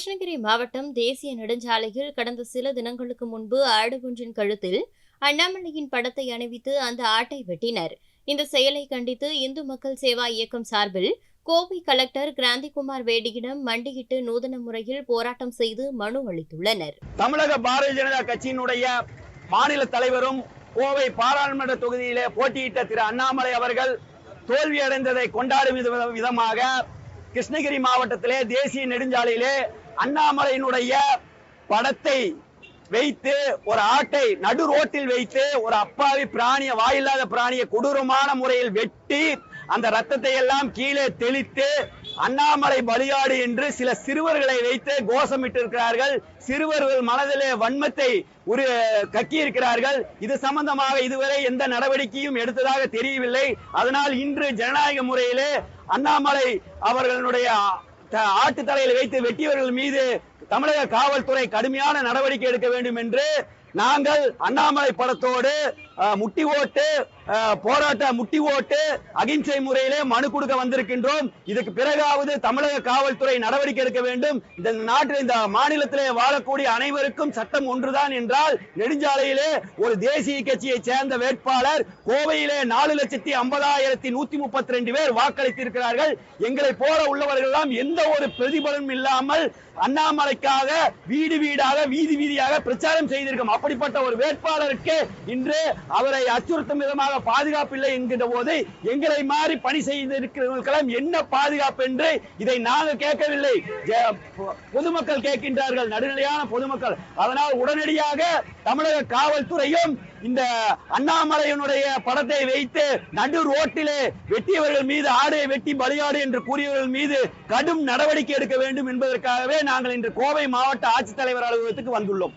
கிருஷ்ணகிரி மாவட்டம் தேசிய நெடுஞ்சாலையில் கடந்த சில தினங்களுக்கு முன்பு ஆடு ஒன்றின் கழுத்தில் அண்ணாமலையின் படத்தை அணிவித்து அந்த ஆட்டை வெட்டினர். இந்த செயலை கண்டித்து இந்து மக்கள் சேவா இயக்கம் சார்பில் கோவை கலெக்டர் கிராந்திகுமார் வேடியிடம் மண்டியிட்டு நூதன முறையில் போராட்டம் செய்து மனு அளித்துள்ளனர். தமிழக பாரதிய ஜனதா கட்சியினுடைய மாநில தலைவரும் கோவை பாராளுமன்ற தொகுதியிலே போட்டியிட்ட திரு அண்ணாமலை அவர்கள் தோல்வியடைந்ததை கொண்டாடும் விதமாக கிருஷ்ணகிரி மாவட்டத்திலே தேசிய நெடுஞ்சாலையிலே அண்ணாமலையினுடைய படத்தை வைத்து ஒரு ஆட்டை நடு ரோட்டில் வைத்து ஒரு அப்பாவி பிராணிய வாயில்லாத பிராணியை கொடூரமான முறையில் வெட்டி அந்த ரத்தத்தை எல்லாம் கீழே தெளித்து அண்ணாமலை பலியாடு என்று சில சிறுவர்களை வைத்து கோஷமிட்டு இருக்கிறார்கள் சிறுவர்கள் மனதிலே வன்மத்தை ஒரு கக்கி இருக்கிறார்கள் இது சம்பந்தமாக இதுவரை எந்த நடவடிக்கையும் எடுத்ததாக தெரியவில்லை. அதனால் இன்று ஜனநாயக முறையிலே அண்ணாமலை அவர்களுடைய ஆட்டு தலையில் வைத்து வெட்டியவர்கள் மீது தமிழக காவல்துறை கடுமையான நடவடிக்கை எடுக்க வேண்டும் என்று நாங்கள் அண்ணாமலை படத்தோடு முட்டி ஓட்டு போராட்ட முட்டி ஓட்டு அகிம்சை முறையிலே மனு கொடுக்க வந்திருக்கின்றோம். இதுக்கு பிறகாவது தமிழக காவல்துறை நடவடிக்கை எடுக்க வேண்டும். இந்த நாட்டில் இந்த மாநிலத்திலே வாழக்கூடிய அனைவருக்கும் சட்டம் ஒன்றுதான் என்றால் நெடுஞ்சாலையிலே ஒரு தேசிய கட்சியை சேர்ந்த வேட்பாளர் கோவையிலே நாலு லட்சத்தி ஐம்பதாயிரத்தி நூத்தி முப்பத்தி ரெண்டு பேர் வாக்களித்திருக்கிறார்கள். எங்களை போல உள்ளவர்கள் எல்லாம் எந்த ஒரு பிரதிபலனும் இல்லாமல் அண்ணாமலைக்காக வீடு வீடாக வீதி வீதியாக பிரச்சாரம் செய்திருக்கோம் அப்படிப்பட்ட ஒரு வேட்பாளருக்கு இன்று அவரை அச்சுறுத்தும் விதமாக பாதுகாப்பு இல்லை என்கின்ற போது எங்களை மாறி பணி செய்திருக்கிறவர்களுக்கெல்லாம் என்ன பாதுகாப்பு என்று இதை நாங்கள் கேட்கவில்லை. பொதுமக்கள் கேட்கின்றார்கள். நடுநிலையான பொதுமக்கள். அதனால் உடனடியாக தமிழக காவல்துறையும் இந்த அண்ணாமலையினுடைய படத்தை வைத்து நடு ரோட்டிலே வெட்டியவர்கள் மீது ஆடை வெட்டி பலியாடு என்று கூறியவர்கள் மீது கடும் நடவடிக்கை எடுக்க வேண்டும் என்பதற்காகவே நாங்கள் இன்று கோவை மாவட்ட ஆட்சித்தலைவர் அலுவலகத்துக்கு வந்துள்ளோம்.